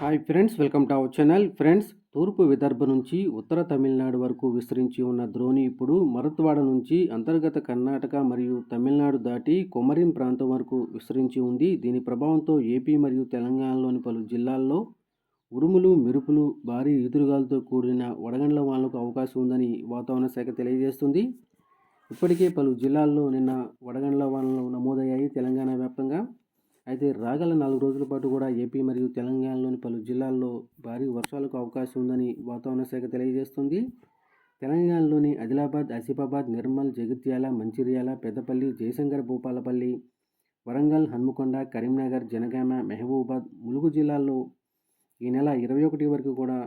Hi friends welcome to our channel friends తూర్పు విదర్భ నుంచి ఉత్తర తమిళనాడు వరకు విస్తరించి ఉన్న ద్రోణి ఇప్పుడు మరత్వాడ నుంచి అంతర్గత కర్ణాటక మరియు తమిళనాడు దాటి కొమరిం ప్రాంతం వరకు విస్తరించి ఉంది. దీని ప్రభావంతో ఏపీ మరియు తెలంగాణలోని పలు జిల్లాల్లో ఉరుములు మెరుపులు భారీ ఎదురుగాలతో కూడిన వడగండ్ల వానలకు అవకాశం ఉందని వాతావరణ శాఖ తెలియజేస్తుంది. ఇప్పటికే పలు జిల్లాల్లో నిన్న వడగండ్ల వానలు నమోదయ్యాయి తెలంగాణ వ్యాప్తంగా. అయితే రాగల నాలుగు రోజుల పాటు కూడా ఏపీ మరియు తెలంగాణలోని పలు జిల్లాల్లో భారీ వర్షాలకు అవకాశం ఉందని వాతావరణ శాఖ తెలియజేస్తుంది. తెలంగాణలోని ఆదిలాబాద్ ఆసిఫాబాద్ నిర్మల్ జగిత్యాల మంచిర్యాల పెద్దపల్లి జయశంకర్ భూపాలపల్లి వరంగల్ హన్మకొండ కరీంనగర్ జనగామ మెహబూబాద్ ములుగు జిల్లాల్లో ఈ నెల ఇరవై ఒకటి వరకు కూడా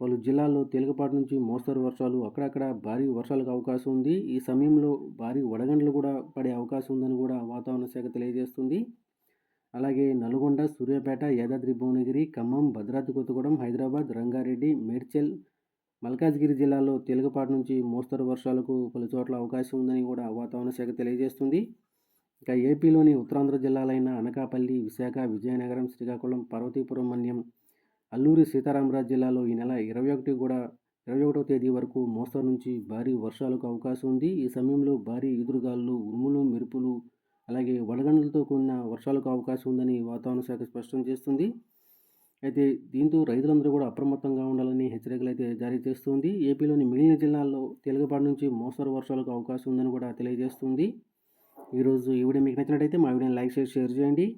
పలు జిల్లాల్లో తేలికపాటి నుంచి మోస్తరు వర్షాలు అక్కడక్కడ భారీ వర్షాలకు అవకాశం ఉంది. ఈ సమయంలో భారీ వడగండ్లు కూడా పడే అవకాశం ఉందని కూడా వాతావరణ శాఖ తెలియజేస్తుంది. అలాగే నల్గొండ సూర్యాపేట యాదాద్రి భువనగిరి ఖమ్మం భద్రాద్రి కొత్తగూడెం హైదరాబాద్ రంగారెడ్డి మేడ్చల్ మల్కాజ్గిరి జిల్లాలో తేలికపాటి నుంచి మోస్తరు వర్షాలకు పలు చోట్ల అవకాశం ఉందని కూడా వాతావరణ శాఖ తెలియజేస్తుంది. ఇక ఏపీలోని ఉత్తరాంధ్ర జిల్లాలైన అనకాపల్లి విశాఖ విజయనగరం శ్రీకాకుళం పార్వతీపురం మన్యం అల్లూరి సీతారామరాజు జిల్లాలో ఈ నెల ఇరవై ఒకటి కూడా ఇరవై ఒకటో తేదీ వరకు మోస్తరు నుంచి భారీ వర్షాలకు అవకాశం ఉంది. ఈ సమయంలో భారీ ఎదురుగాలు ఉరుములు మెరుపులు అలాగే వడగండ్లతో కూడిన వర్షాలకు అవకాశం ఉందని వాతావరణ శాఖ స్పష్టం చేస్తుంది. అయితే దీంతో రైతులందరూ కూడా అప్రమత్తంగా ఉండాలని హెచ్చరికలు అయితే జారీ చేస్తుంది. ఏపీలోని మిగిలిన జిల్లాల్లో తేలికపాటి నుంచి మోస్తరు వర్షాలకు అవకాశం ఉందని కూడా తెలియజేస్తుంది. ఈరోజు ఈ వీడియో మీకు నచ్చినట్టయితే మా వీడియోని లైక్ చేసి షేర్ చేయండి.